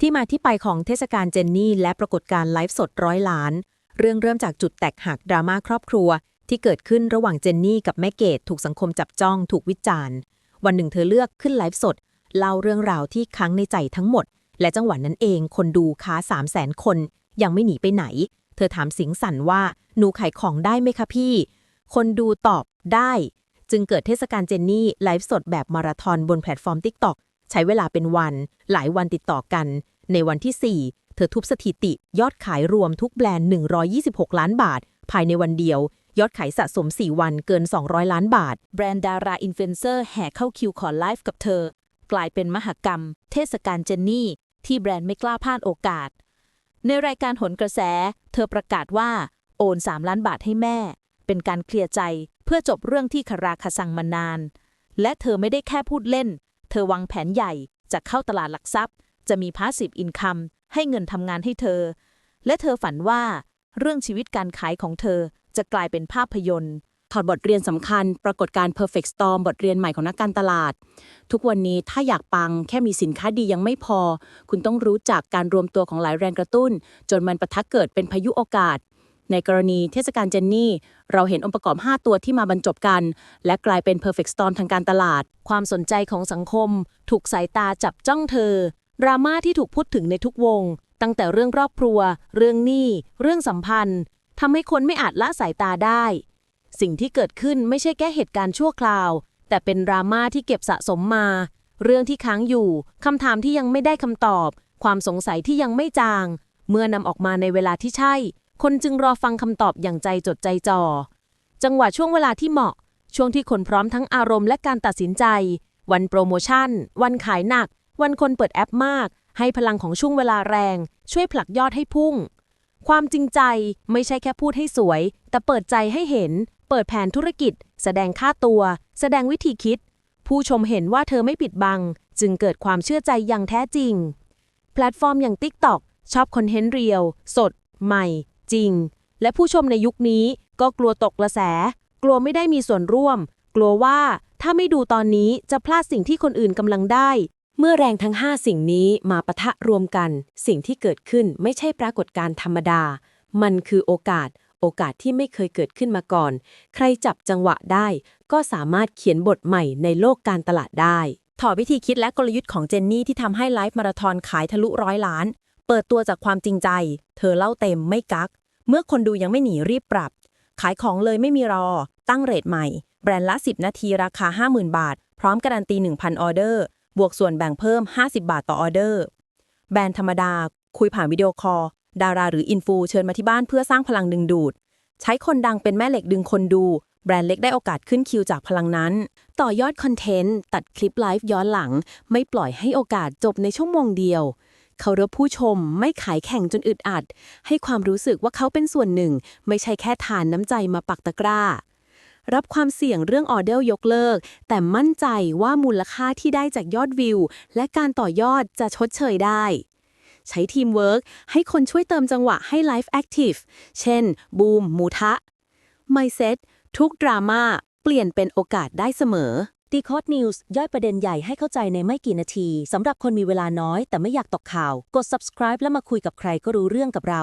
ที่มาที่ไปของเทศกาลเจนนี่และปรากฏการ์ไลฟ์สดร้อยล้าน เรื่องเริ่มจากจุดแตกหักดราม่าครอบครัว ที่เกิดขึ้นระหว่างเจนนี่กับแม่เกดถูกสังคมจับจ้องถูกวิจารณ์ วันหนึ่งเธอเลือกขึ้นไลฟ์สด เล่าเรื่องราวที่ค้างในใจทั้งหมด และจังหวะนั้นเองคนดูค้า3 0 0แสนคน ยังไม่หนีไปไหน เธอถามสิงสันว่าหนูขายของได้ไหมคะพี่ คนดูตอบได้ จึงเกิดเทศกาลเจนนี่ไลฟ์สดแบบมาราธอนบนแพลตฟอร์ม TikTok ใช้เวลาเป็นวัน หลายวันติดต่อกัน ในวันที่ 4 เธอทุบสถิติ ยอดขายรวมทุกแบรนด์ 126 ล้านบาท ภายในวันเดียว ยอดขายสะสม 4 วันเกิน 200 ล้านบาท แบรนด์ดาราอินฟลูเอนเซอร์แห่เข้าคิวขอไลฟ์กับเธอ กลายเป็นมหกรรม เทศกาลเจนนี่ ที่แบรนด์ไม่กล้าพลาดโอกาส ในรายการหนกระแส เธอประกาศว่าโอน 3 ล้านบาทให้แม่ เป็นการเคลียร์ใจเพื่อจบเรื่องที่คาราคาซังมานาน และเธอไม่ได้แค่พูดเล่น เธอวางแผนใหญ่จะเข้าตลาดหลักทรัพย์ จะมีพาสซีฟอินคัมให้เงินทำงานให้เธอ และเธอฝันว่าเรื่องชีวิตการขายของเธอจะกลายเป็นภาพยนตร์ถอดบทเรียนสำคัญ ปรากฏการ์ perfect storm บทเรียนใหม่ของนักการตลาด ทุกวันนี้ถ้าอยากปังแค่มีสินค้าดียังไม่พอ คุณต้องรู้จักการรวมตัวของหลายแรงกระตุ้น จนมันปะทะเกิดเป็นพายุโอกาส ในกรณีเทศกาลเจนนี่ เราเห็นองค์ประกอบ 5 ตัวที่มาบรรจบกัน และกลายเป็น perfect storm ทางการตลาด ความสนใจของสังคม ถูกสายตาจับจ้องเธอดราม่าที่ถูกพูดถึงในทุกวง ตั้งแต่เรื่องครอบครัว เรื่องหนี้ เรื่องสัมพันธ์ทำให้คนไม่อาจละสายตาได้ สิ่งที่เกิดขึ้นไม่ใช่แค่เหตุการณ์ชั่วคราว แต่เป็นดราม่าที่เก็บสะสมมา เรื่องที่ค้างอยู่คำถามที่ยังไม่ได้คำตอบ ความสงสัยที่ยังไม่จาง เมื่อนำออกมาในเวลาที่ใช่ คนจึงรอฟังคำตอบอย่างใจจดใจจ่อ จังหวะช่วงเวลาที่เหมาะ ช่วงที่คนพร้อมทั้งอารมณ์และการตัดสินใจ วันโปรโมชั่น วันขายหนัก วันคนเปิดแอปมาก ให้พลังของช่วงเวลาแรง ช่วยผลักยอดให้พุ่ง ความจริงใจไม่ใช่แค่พูดให้สวย แต่เปิดใจให้เห็น เปิดแผนธุรกิจ แสดงค่าตัว แสดงวิธีคิด ผู้ชมเห็นว่าเธอไม่ปิดบัง จึงเกิดความเชื่อใจอย่างแท้จริง แพลตฟอร์มอย่าง TikTok ชอบคอนเทนต์เรียว สด ใหม่ จริง และผู้ชมในยุคนี้ก็กลัวตกกระแส กลัวไม่ได้มีส่วนร่วม กลัวว่าถ้าไม่ดูตอนนี้จะพลาดสิ่งที่คนอื่นกำลังได้ เมื่อแรงทั้ง 5 สิ่งนี้มาปะทะรวมกัน สิ่งที่เกิดขึ้นไม่ใช่ปรากฏการธรรมดา มันคือโอกาส โอกาสที่ไม่เคยเกิดขึ้นมาก่อน ใครจับจังหวะได้ ก็สามารถเขียนบทใหม่ในโลกการตลาดได้ถอดวิธีคิดและกลยุทธ์ของเจนนี่ที่ทำให้ไลฟ์มาราธอนขายทะลุร้อยล้าน เปิดตัวจากความจริงใจ เธอเล่าเต็มไม่กัก เมื่อคนดูยังไม่หนีรีบปรับ ขายของเลยไม่มีรอ ตั้งเรทใหม่ แบรนด์ละ 10 นาทีราคา 50,000 บาท พร้อมการันตี 1,000 ออเดอร์ บวกส่วนแบ่งเพิ่ม 50 บาทต่อออเดอร์ แบรนด์ธรรมดา คุยผ่านวิดีโอคอลดาราหรืออินฟูเชิญมาที่บ้านเพื่อสร้างพลังดึงดูด ใช้คนดังเป็นแม่เหล็กดึงคนดู แบรนด์เล็กได้โอกาสขึ้นคิวจากพลังนั้น ต่อยอดคอนเทนต์ ตัดคลิปไลฟ์ย้อนหลัง ไม่ปล่อยให้โอกาสจบในชั่วโมงเดียว เขารพผู้ชม ไม่ขายแข่งจนอึดอัด ให้ความรู้สึกว่าเขาเป็นส่วนหนึ่ง ไม่ใช่แค่ทานน้ำใจมาปักตะกร้า รับความเสี่ยงเรื่องออเดอร์ยกเลิก แต่มั่นใจว่ามูลค่าที่ได้จากยอดวิว และการต่อยอดจะชดเชยได้ใช้ทีมเวิร์กให้คนช่วยเติมจังหวะให้ไลฟ์แอคทีฟเช่น บูม มูทะ Mindset ทุกดราม่าเปลี่ยนเป็นโอกาสได้เสมอ d e c o d News ย่อยประเด็นใหญ่ให้เข้าใจในไม่กี่นาทีสำหรับคนมีเวลาน้อยแต่ไม่อยากตกข่าว กด subscribe แล้วมาคุยกับใครก็รู้เรื่องกับเรา